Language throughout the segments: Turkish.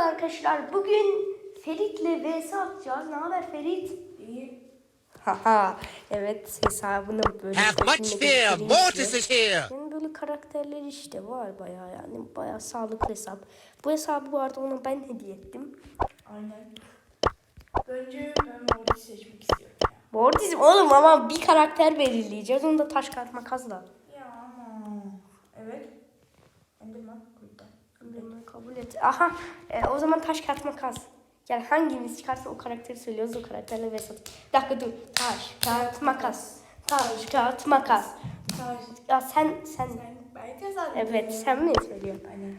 arkadaşlar. Bugün Ferit'le vs atacağız. Ne haber Ferit? İyi. Haha. evet hesabını böyle Have much fear. Mortis is here. Yani böyle karakterler işte var bayağı yani bayağı sağlıklı hesap. Bu hesabı bu arada ona ben hediye ettim. Aynen. Önce ben Mortis seçmek istiyorum. Mortis oğlum ama bir karakter belirleyeceğiz. Onu da taş kağıt makasla. Ya ama. Evet. Ben de bak burada. Bunu kabul et. Aha e, o zaman taş kağıt makas. Gel hangimiz çıkarsa o karakteri söylüyoruz o karakterle atıyoruz. Bir dakika dur. Taş kağıt makas. Taş kağıt makas. Taş. Ya sen sen Sen ben kazandım. evet sen mi söylüyorsun? Aynen.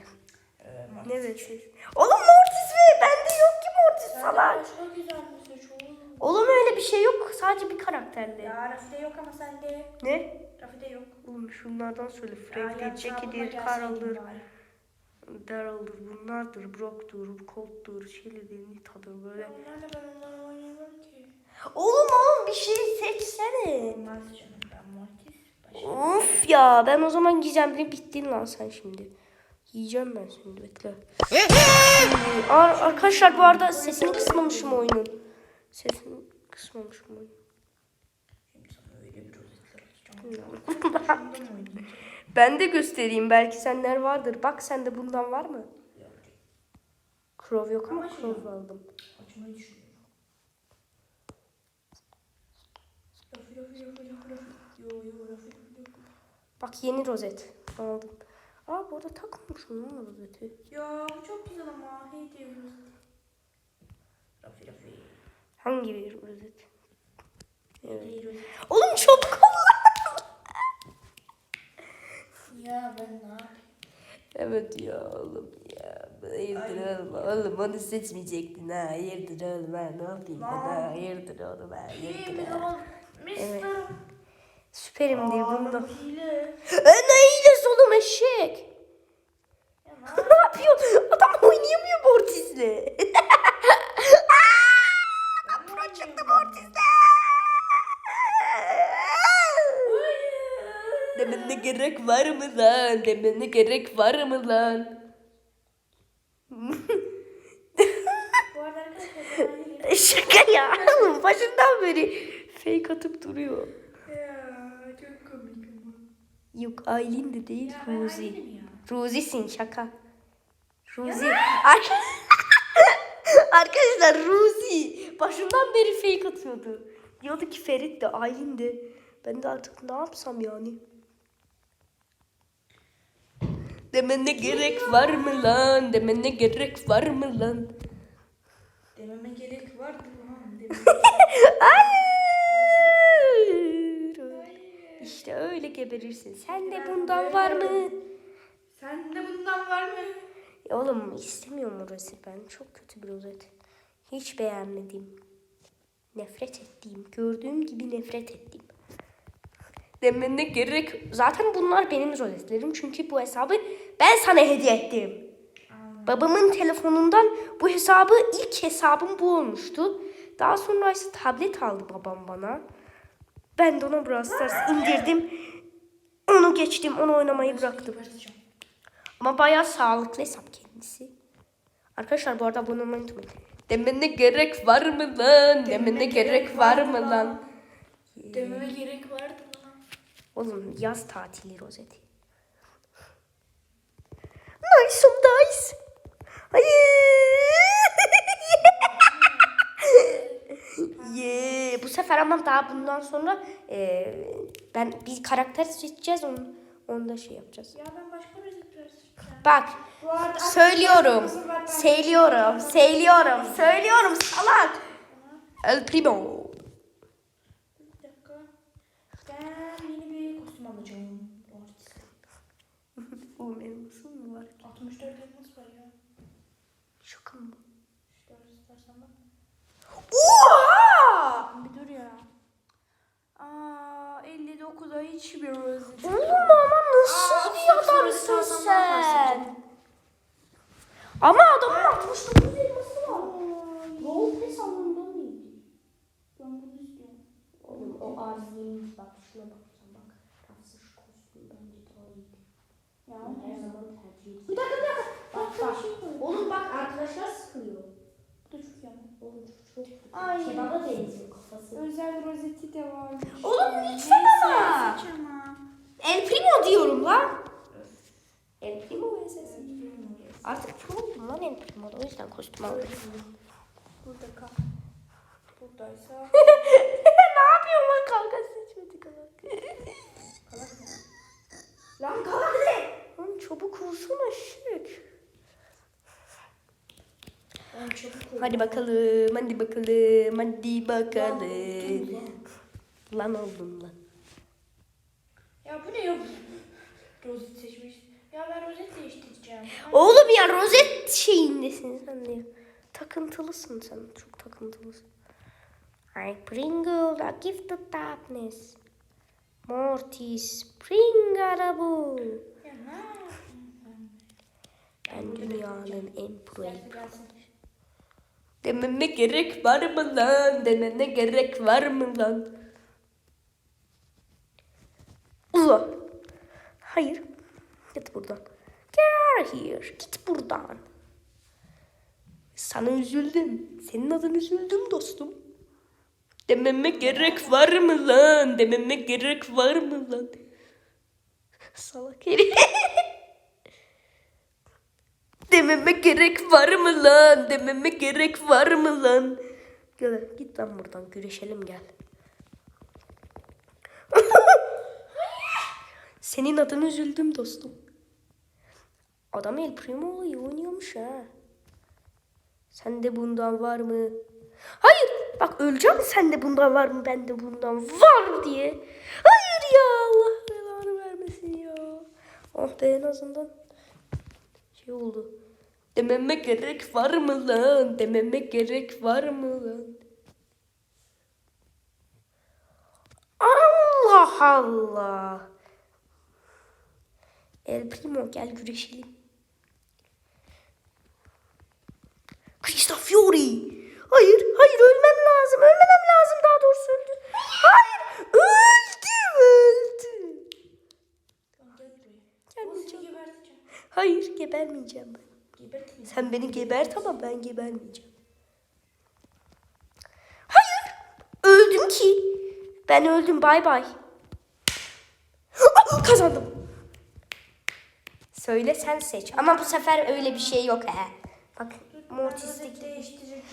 Ee, vs? Oğlum Mortis mi? Bende yok ki Mortis Sen salak. de başka güzel bir seç oğlum. Öyle bir şey yok. Sadece bir karakterle. Ya Rafi'de yok ama sende. Ne? Rafi'de yok. Oğlum şunlardan söyle. Frank'dir, Jackie'dir, Carl'dır. Daryl'dır, bunlardır, Brock'tur, Colt'tur, Shelly'dir, Nita'dır böyle. Onlarla ben onları oynayamam ki. Oğlum oğlum bir şey seçsene. Olmaz canım ben Mortis. Of ya ben o zaman gizemli bittin lan sen şimdi. Yiyeceğim ben şimdi bekle. Ar- arkadaşlar bu arada sesini kısmamışım oyunun. Sesini kısmamışım oyunun. Şimdi sana öyle bir rozetler açacağım. Ben de göstereyim belki senler vardır. Bak sende bundan var mı? Yok. Crow yok ama şey Crow aldım. Açmayı düşünüyorum. Bak yeni rozet aldım. Aa bu arada takmamışım lan rozeti. Ya bu çok güzel ama. Hey Rafi. Hangi bir rozet? Evet. Oğlum çok Ya ben ne yapayım? Evet ya oğlum ya. Hayırdır oğlum. Oğlum onu seçmeyecektin ha. Hayırdır oğlum ha. Ne yapayım ben ha. Hayırdır oğlum ha. Hayırdır ha. Mister. Süperim diye Aa, bunda. bu hile. E ne iyilesi oğlum eşek. Ya ne ne yapıyorsun? Adam oynayamıyor Mortis'le. Demene gerek var mı lan? Demene gerek var mı lan? Şaka ya. Başından beri fake atıp duruyor. Yok Aylin de değil Ya Ruzi. Ruzi'sin şaka. Ruzi. Ar- Arkadaşlar Ruzi başından beri fake atıyordu. Diyordu ki Ferit de Aylin de. Ben de artık ne yapsam yani? Demene gerek var mı lan? Demene gerek var mı lan? Dememe gerek vardı lan. Dememe Hayır. İşte öyle geberirsin. Sen de bundan var mı? Sen de bundan var mı? Ya Oğlum istemiyorum o rozet ben. Çok kötü bir rozet. Hiç beğenmedim. Nefret ettiğim, gördüğüm gibi nefret ettiğim. Demene gerek... Zaten bunlar benim rozetlerim. Çünkü bu hesabı ben sana hediye ettim. Babamın telefonundan bu hesabı ilk hesabım bu olmuştu. Daha sonra ise tablet aldı babam bana. Ben de ona Brawl Stars indirdim. Onu geçtim, onu oynamayı bıraktım. Başlayacağım. Ama bayağı sağlıklı hesap kendisi. Arkadaşlar bu arada abone olmayı unutmayın. Demene gerek var mı lan? Demene gerek var mı lan? Dememe gerek vardı lan. Oğlum yaz tatili rozeti. Hayır. yeah. Bu sefer ama daha bundan sonra e, ben bir karakter seçeceğiz onu onda şey yapacağız. Ya ben başka bir. Bak arada söylüyorum. Söylüyorum. Söylüyorum. Söylüyorum salak. El primo. Bir dakika. Ben yeni bir kostüm alacağım. Mortis. Oğlum elmasın mı var? 64 elmas var ya. Şaka mı? Şöyle istersen bak. Oha! Bir dur ya. Aa 59'a hiçbir rozet. Oğlum ama nasıl bir adamsın sen? Ama adamın 69 elması var. Roleplay salonunda mıydı? Ben bunu istiyorum. Oğlum o arziymiş bak şuna bakacağım bak. Rafsız kostüm bence daha iyi. Ya Ben her zaman tercih ediyorum. Bir dakika bir dakika. Bak bak. Oğlum bak arkadaşlar sıkılıyor. Bu da çok yaman. Oğlum çok Ay. Kebaba benziyor kafası. Özel rozeti de varmış. Oğlum lütfen ama. Ama. El Primo diyorum lan. El Primo vs. Artık pro oldum lan El Primo'da. O yüzden kostüm aldım. Burada kal. Buradaysa. ne yapıyorsun lan kanka seçmedi kanka. Lan kalak ne? Lan çabuk vursana şık. Hadi bakalım, hadi bakalım, hadi bakalım. Lan oldum lan. Ya bu ne ya? Rozet seçmiş. Ya ben rozet değiştireceğim. Oğlum ya rozet şeyindesin sen de. Takıntılısın sen, çok takıntılısın. I Pringle, I give the darkness. Mortis, ne yapayım ben? Dünyanın en pro Gelsin gelsin. Dememe gerek var mı lan? Dememe gerek var mı lan? Ula. Hayır. Git buradan. Get out of here. Git buradan. Sana üzüldüm. Senin adın üzüldüm dostum. Dememe gerek var mı lan? Dememe gerek var mı lan? Salak herif. Dememe gerek var mı lan? Dememe gerek var mı lan? Gel git lan buradan güreşelim gel. Senin adını üzüldüm dostum. Adam El Primo iyi oynuyormuş ha. Sende bundan var mı? Hayır bak öleceğim sende bundan var mı? Bende bundan var diye. Hayır ya Allah. Oh be en azından şey oldu. Dememe gerek var mı lan? Dememe gerek var mı lan? Allah Allah. El Primo gel güreşelim. Krista Fiori. Hayır, hayır ölmem lazım. Ölmemem lazım daha doğrusu. Hayır, öldüm, öldüm. Tamam gel buraya. Gelmeyeceğim. Onu seni geberteceğim. Hayır, gebermeyeceğim ben. Gebertmeyeceğim. Sen beni gebert ama ben gebermeyeceğim. Hayır. Öldüm ki. Ben öldüm. Bay bay. Ah, Kazandım. Söyle sen seç. Ama bu sefer öyle bir şey yok he. Bak değiştireceğim.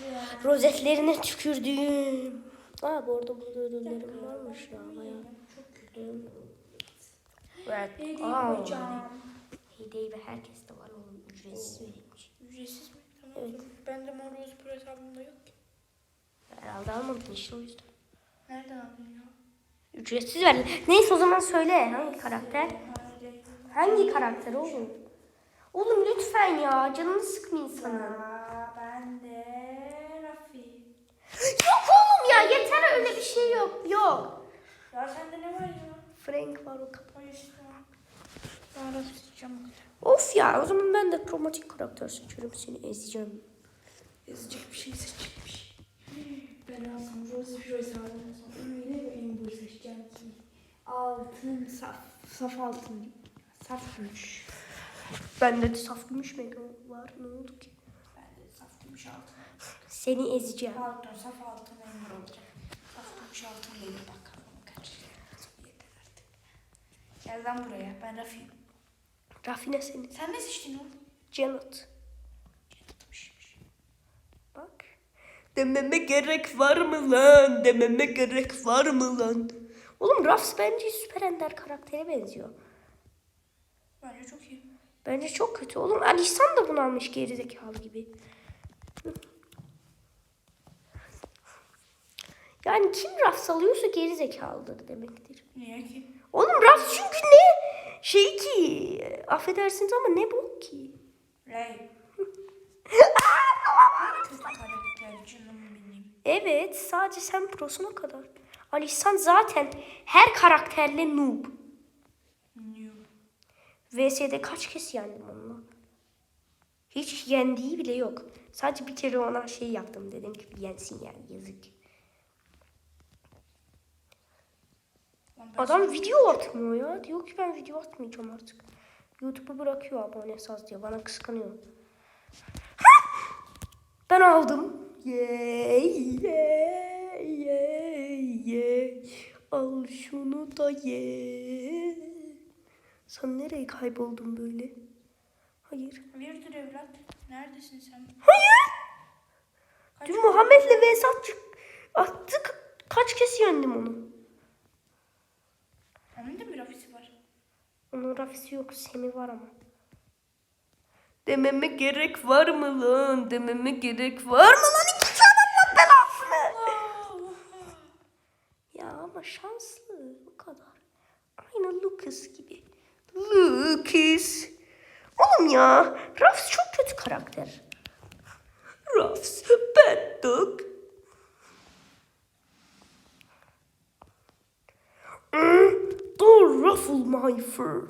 rozetlerine tükürdüğüm. Aa bu arada burada ödüllerim varmış ya bayağı. Çok kötü. Evet. Aa, Hediye ve herkes de var oğlum. Ücretsiz verilmiş. Ücretsiz mi? Tamam. Evet. Ben de mor roz pro hesabımda yok ki. Herhalde almadın işte o yüzden. Nereden aldın ya? Ücretsiz verdi. Neyse o zaman söyle hangi karakter? Hangi karakter oğlum? Oğlum lütfen ya canını sıkma insanın. Aa, ben de Rafi. Yok oğlum ya yeter öyle bir şey yok. Yok. Ya sende ne var ya? Frank var o kapı. Hayır işte. Seçeceğim. Of ya o zaman ben de kromatik karakter seçiyorum seni ezeceğim. Yazacak bir şey seçecekmiş. Ben alsam Rose Pro hesabımda öyle bir Ember seçeceğim ki. Altın saf. Saf altın. Saf gümüş. Bende de saf gümüş mega var ne oldu ki? Ben de saf gümüş altın. Seni ezeceğim. Pardon saf altın Ember olacak. Saf gümüş altın gelir bak kafamı karıştırdım. Yeter artık. Gel lan buraya. Ben Rafi'yim. Rafine seni. Sen ne seçtin oğlum? Janet. Yanıtmışmış. Bak. Dememe gerek var mı lan? Dememe gerek var mı lan? Oğlum Ruffs bence süper ender karaktere benziyor. Bence çok iyi. Bence çok kötü. Oğlum Alişan da bunu almış gerizekalı gibi. Yani kim Ruffs alıyorsa gerizekalıdır demektir. Niye ki? Oğlum Ruffs çünkü ne? Şey ki affedersiniz ama ne bu ki? Rey. Evet sadece sen prosuna kadar. Alişan zaten her karakterle noob. New. VS'de kaç kez yendim onunla? Hiç yendiği bile yok. Sadece bir kere ona şey yaptım dedim ki yensin yani yazık. Lan ben Adam video atmıyor ya. Diyor ki ben video atmayacağım artık. YouTube'u bırakıyor abone saz diye. Bana kıskanıyor. ben aldım. Yey yey yey yey. Al şunu da ye. Sen nereye kayboldun böyle? Hayır. Hayırdır evlat? Neredesin sen? Hayır. Kaç Dün Muhammed'le attık. attık. Kaç kez yendim onu? Onun da bir ofisi var. Onun rafisi yok. Semi var ama. Dememe gerek var mı lan? Dememe gerek var mı lan? İki tane Allah belasını. Ya ama şanslı. O kadar. Aynı Lucas gibi. Lucas. Oğlum ya. Ruffs çok kötü karakter. Ruffs bad dog. Don't ruffle my fur.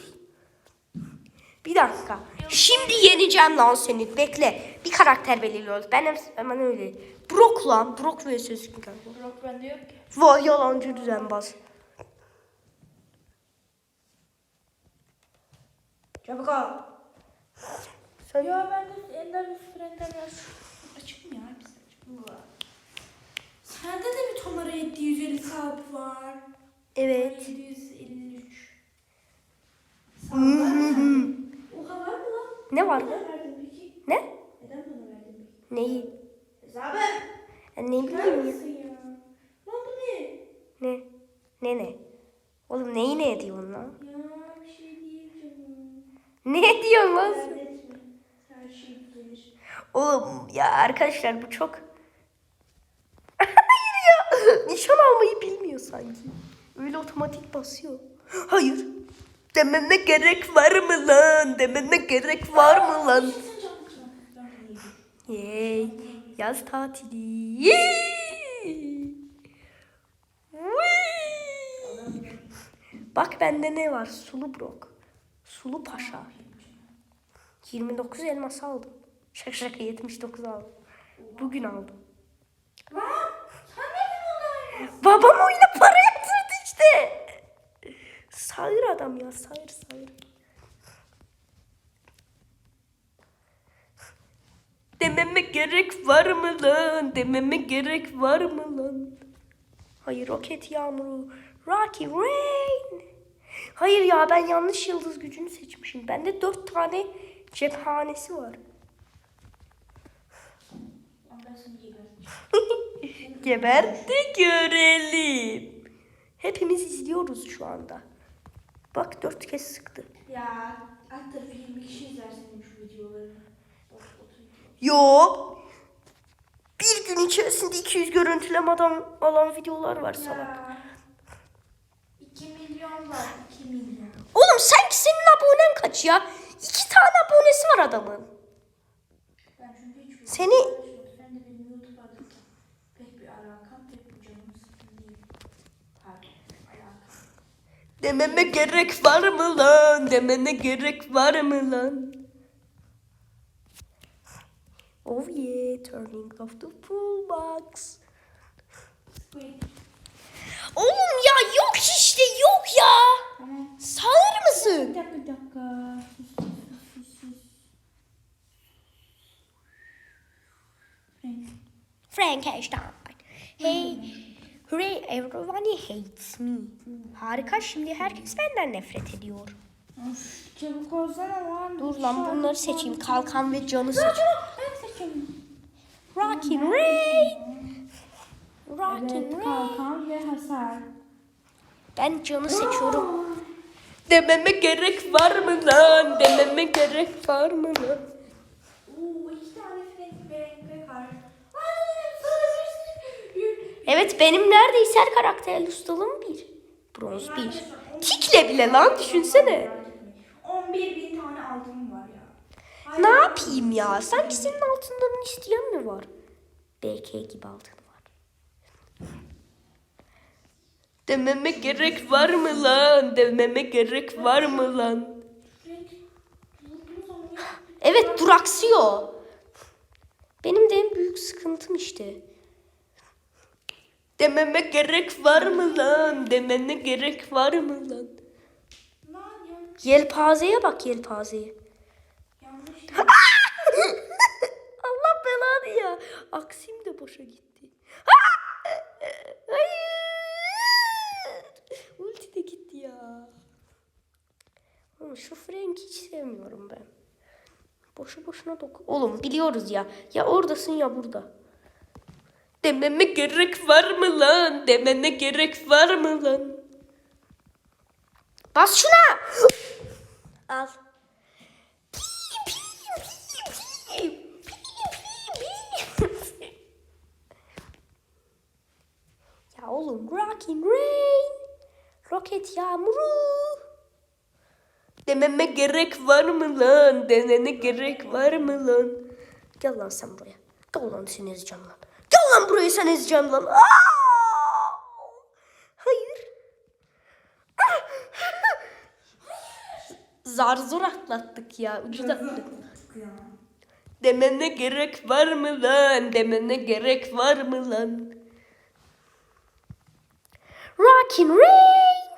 Bir dakika. Şimdi yeneceğim lan seni. Bekle. Bir karakter belirliyoruz. Ben hem- hemen öyle. Brock lan. Brock ve sözlük kanka. Brock bende yok ki. Vay yalancı düzenbaz. Çabuk ol. Sen Ya ben de Ender Süper Ender açık mı ya? Hepsi açık mı var? Sende de bir Tomara 750 sahip var. evet. 753. Sahip var mı sende? Oha var mı lan? Ne var mı? Ne? Neden bana verdin peki? Neyi? Hesabı. Ya ne bileyim ya. Lan bu ne? Ne? Ne ne? Oğlum neyi ne diyorsun lan? Ya bir şey değil canım. Ne diyorsun lan? Oğlum ya arkadaşlar bu çok... Hayır ya. Nişan almayı bilmiyor sanki. Öyle otomatik basıyor. Hayır. Dememe gerek var mı lan? Dememe gerek var mı lan? Yey. Yaz tatili. Vıy. Bak bende ne var? Sulu brok. Sulu paşa. 29 elmas aldım. Şaka şaka 79 aldım. Bugün aldım. Babam oyuna para yatırdı işte. Sağır adam ya sağır sağır. Dememe gerek var mı lan? Dememe gerek var mı lan? Hayır roket yağmuru. Rocky Rain. Hayır ya ben yanlış yıldız gücünü seçmişim. Bende dört tane cephanesi var. Gebertti görelim. Hepimiz izliyoruz şu anda. Bak dört kez sıktı. Ya alt tarafı 20 kişi izler senin şu videolarını. Boş otur. Yo. Bir gün içerisinde 200 görüntüleme adam alan videolar var salak. Ya. 2 milyon var. 2 milyon. Oğlum sanki senin abonen kaç ya? İki tane abonesi var adamın. Ben çünkü hiç Seni- uğraşmadım. Ben de benim YouTube'da pek bir alakam pek bir canım sıkın değil. Pardon. Alakam. Dememe gerek var mı lan? Demene gerek var mı lan? Oh yeah, turning off the full box. Oğlum ya yok işte yok ya. Sağır Bir mısın? dakika bir dakika. Sus. Frank. Frankenstein. Hey, hooray everyone hates me. Harika şimdi herkes benden nefret ediyor. Of, çabuk olsana lan. Dur lan bunları seçeyim. Kalkan ve canı seç. Ben seçelim. Rockin' Rain. Rockin' Evet, Rain. kalkan ve hasar. Ben canı seçiyorum. Dememe gerek var mı lan? Dememe gerek var mı lan? Oo, iki tane Frank ve ve kar. Ay, sana bir- Evet benim neredeyse her karakterli ustalığım bir. Bronz bir. Tikle bile lan düşünsene. 11 bin tane altın var ya. Ne yapayım ya? Sanki senin altınlarını isteyen mi var? BK gibi altın var. Dememe gerek var mı lan? Dememe gerek var mı lan? Evet duraksıyor. Benim de en büyük sıkıntım işte. Dememe gerek var mı lan? Demene gerek var mı lan? Yelpazeye bak yelpazeye. Allah belanı ya. Aksim de boşa gitti. Hayır. Ulti de gitti ya. Oğlum şu Frank'i hiç sevmiyorum ben. Boşu boşuna dok. Oğlum biliyoruz ya. Ya oradasın ya burada. Dememe gerek var mı lan? Demene gerek var mı lan? Bas şuna. Al. ya oğlum Rockin' Rain. Roket yağmuru. Dememe gerek var mı lan? Demene gerek var mı lan? Gel lan sen buraya. Gel lan seni ezeceğim lan. Gel lan buraya sen ezeceğim lan. Aa! Hayır. Zar zor atlattık ya. Ucuz atlattık. Demene gerek var mı lan? Demene gerek var mı lan? Rockin' Rain.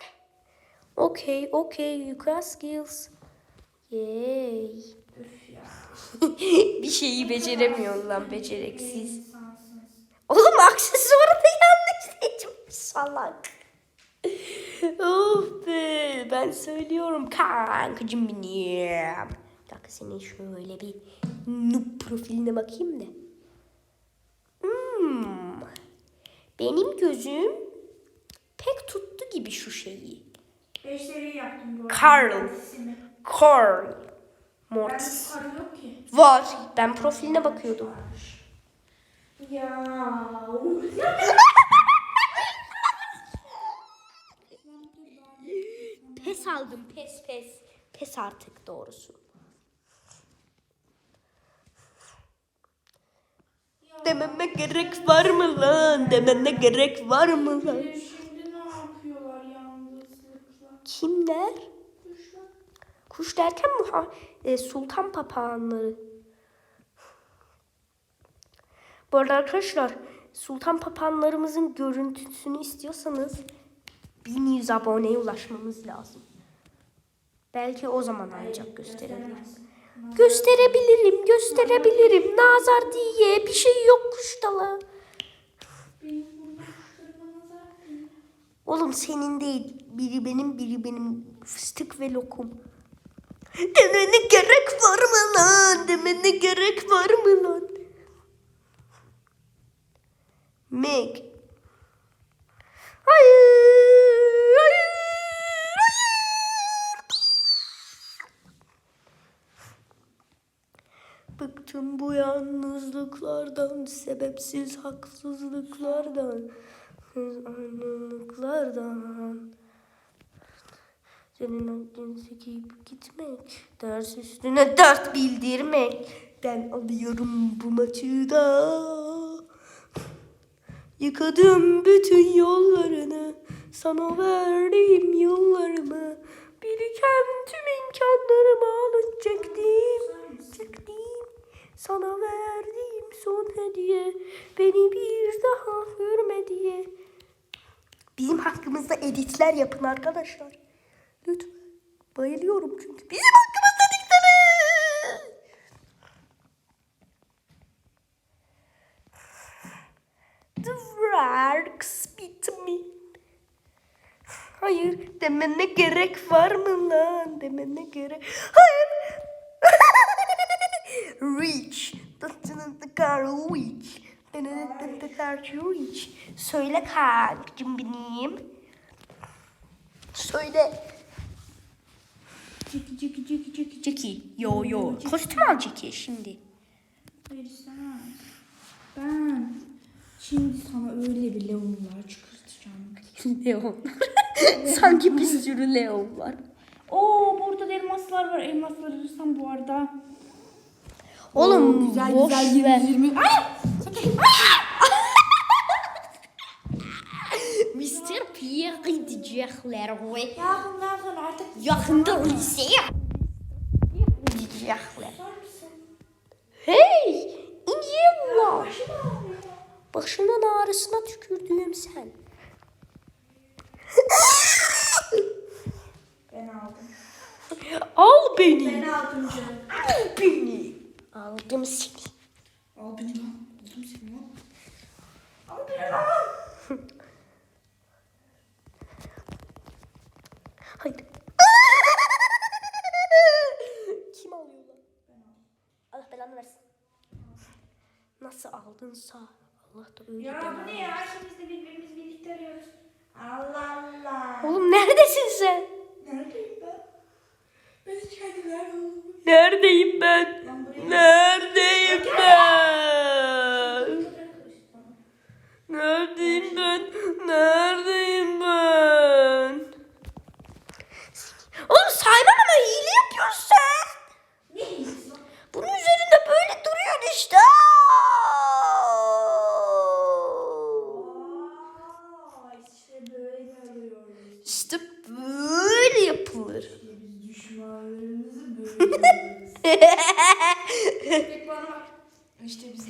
Okay, okay, you got skills. Yay. Bir şeyi beceremiyor lan beceriksiz. Oğlum aksesuarı da yanlış seçmiş salak. of be ben söylüyorum kankacım benim. Bir dakika senin şöyle bir noob profiline bakayım da. Hmm. Benim gözüm pek tuttu gibi şu şeyi. Seviye yaptım bu arada. Carl. Carl. Mortis. Var. Ben profiline bakıyordum. Ya. Pes aldım pes pes. Pes artık doğrusu. Dememe gerek var mı lan? Dememe gerek var mı lan? Ee, Şimdi ne yapıyorlar yalnızlıkla? Kimler? Kuşlar. Kuş derken mi? E, sultan papağanları. Bu arada arkadaşlar sultan papağanlarımızın görüntüsünü istiyorsanız 1100 aboneye ulaşmamız lazım. Belki o zaman ancak gösterebiliriz. Gösterebilirim, gösterebilirim. Nazar diye bir şey yok kuştala. Oğlum senin değil. Biri benim, biri benim. Fıstık ve lokum. Demene gerek var mı lan? Demene gerek var mı lan? Meg. Hayır, hayır, hayır. Bıktım bu yalnızlıklardan, sebepsiz haksızlıklardan, ayrılıklardan. Senin aklını sekip gitmek, ders üstüne dert bildirmek. Ben alıyorum bu maçı da. Yıkadım bütün yollarını, sana verdiğim yıllarımı. Biriken tüm imkanlarımı alacaktım, alacaktım. Sana verdiğim son hediye, beni bir daha görme diye. Bizim hakkımızda editler yapın arkadaşlar. Lütfen. Bayılıyorum çünkü. Bizim hakkımızda Works beat me. Hayır demene gerek var mı lan? Demene gerek. Hayır. Reach. Reach. Reach. Söyle kankacım benim. Söyle. Ciki ciki ciki ciki. Jackie. Yo yo. Kostüm al Jackie şimdi. Hayır istemem. Ben şimdi sana öyle bir leonlar çıkartacağım. Leon. Sanki bir sürü Leon var. Oo burada da elmaslar var. Elmasları alırsam bu arada. Oğlum Oo, güzel boş güzel ver. 20 Ay! Mr. Pierre gidecekler Ya bundan sonra artık yakında liseye gidecekler. Hey! İndiyorlar. Başının ağrısına tükürdüğüm sen. Ben aldım. Al beni. Ben aldım canım. Al beni. Aldım seni. Al beni. Aldım seni. Al beni lan. Hayır. Kim alıyor lan? Allah belanı versin. Nasıl aldınsa. Allah da Ya bu ne ya? İkimiz de birbirimizi birlikte arıyoruz. Allah Allah. Oğlum neredesin sen? Neredeyim ben? Ben hiç kendiler oldum. Neredeyim ben? Ben. Neredeyim ben? Neredeyim ben? Neredeyim ben? Oğlum saymam ama hile yapıyorsun sen. Ne iyisi lan? Bunun üzerinde böyle duruyor işte. Aa, işte böyle arıyoruz. İşte böyle yapılır. İşte biz düşmanlarımızı böyle arıyoruz. Pek bana bak. İşte biz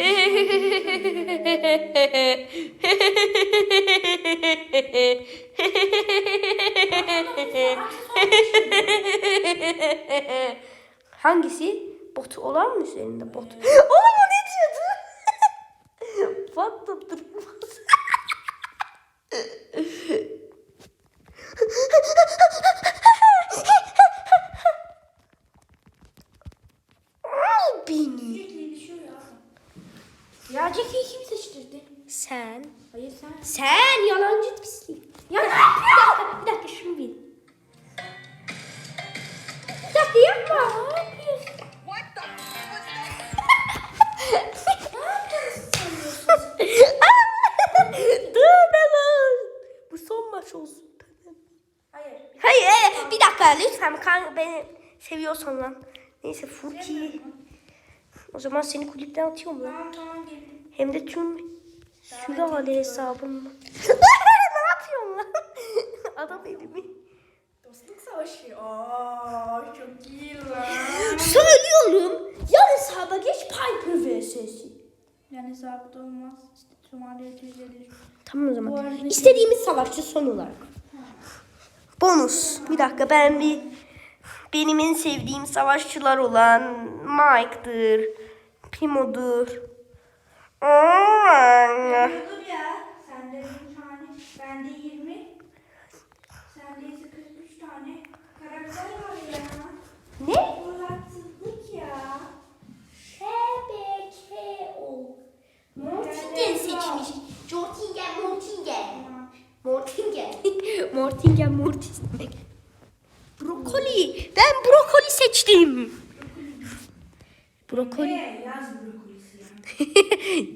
Hangisi? Bot olan mı üzerinde bot? Oğlum o ne diyordu? Patla durmaz. Zaman seni kulüpten atıyorum lan. Tamam tamam geldim. Hem de tüm sülale hesabımla. ne yapıyorsun lan? Adam elimi. Dostluk savaşı. Aa çok iyi lan. Söylüyorum. Yan hesaba geç Piper vs'si. Yani hesapta olmaz. İşte Somali 250. Tamam o Bu zaman. arada- İstediğimiz savaşçı son olarak. Bonus. Bir dakika ben bir benim en sevdiğim savaşçılar olan Mike'dır. Primo'dur. Aa, Dur ya. Sende 1 tane. Bende 20. Sende ise 43 tane. Karakter var ya. Ne? Bu haksızlık ya. HBKO. Mortingen seçmiş. Jortingen, Mortingen. Mortingen. Mortingen, Mortis demek. Brokoli. Ben brokoli seçtim. Brokoli. Ne? Yaz brokolisi ya.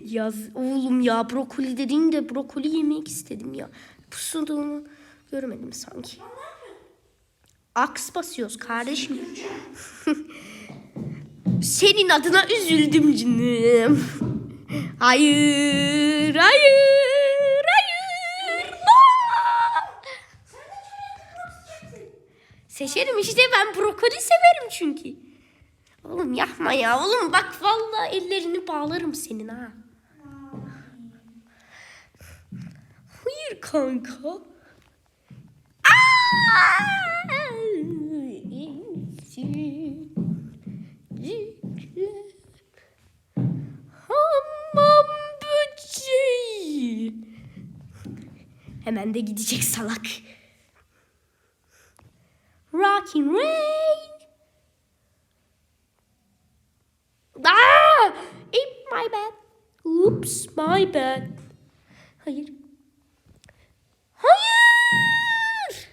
Yaz oğlum ya brokoli dediğinde brokoli yemek istedim ya. Pusuduğunu görmedim sanki. Aks basıyoruz kardeşim. Senin adına üzüldüm canım. Hayır, hayır, hayır. Seçerim işte ben brokoli severim çünkü. Oğlum yapma ya. Oğlum bak vallahi ellerini bağlarım senin ha. Hayır kanka. Hamam böceği. Hemen de gidecek salak. Rocking Rain. Ah! It my bad. My bad. Hayır. Hayır.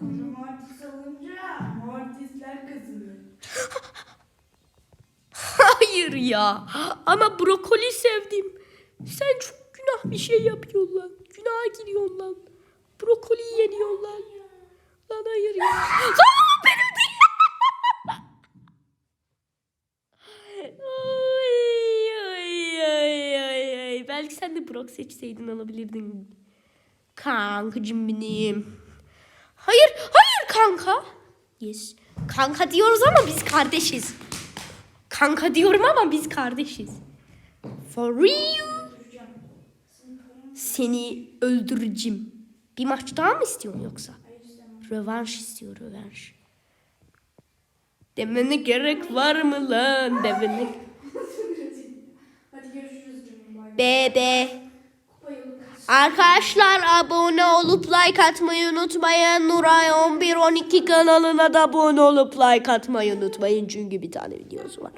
Mortis olunca Mortisler kazanır. Hayır ya. Ama brokoli sevdim. Sen çok günah bir şey yapıyorsun lan. Günaha giriyorsun lan. Brokoli yeniyorsun lan. Lan hayır ya. Aa, benim değil. Ay, ay, ay, ay, ay. Belki sen de Brock seçseydin alabilirdin. Kankacım benim. Hayır, hayır kanka. Yes. Kanka diyoruz ama biz kardeşiz. Kanka diyorum ama biz kardeşiz. For real. Seni öldüreceğim. Bir maç daha mı istiyorsun yoksa? Rövanş istiyor rövanş. Demene gerek var mı lan demene. Hadi görüşürüz canım. Bay bay. Bebe. Arkadaşlar abone olup like atmayı unutmayın. Nuray 11 12 kanalına da abone olup like atmayı unutmayın çünkü bir tane videosu var.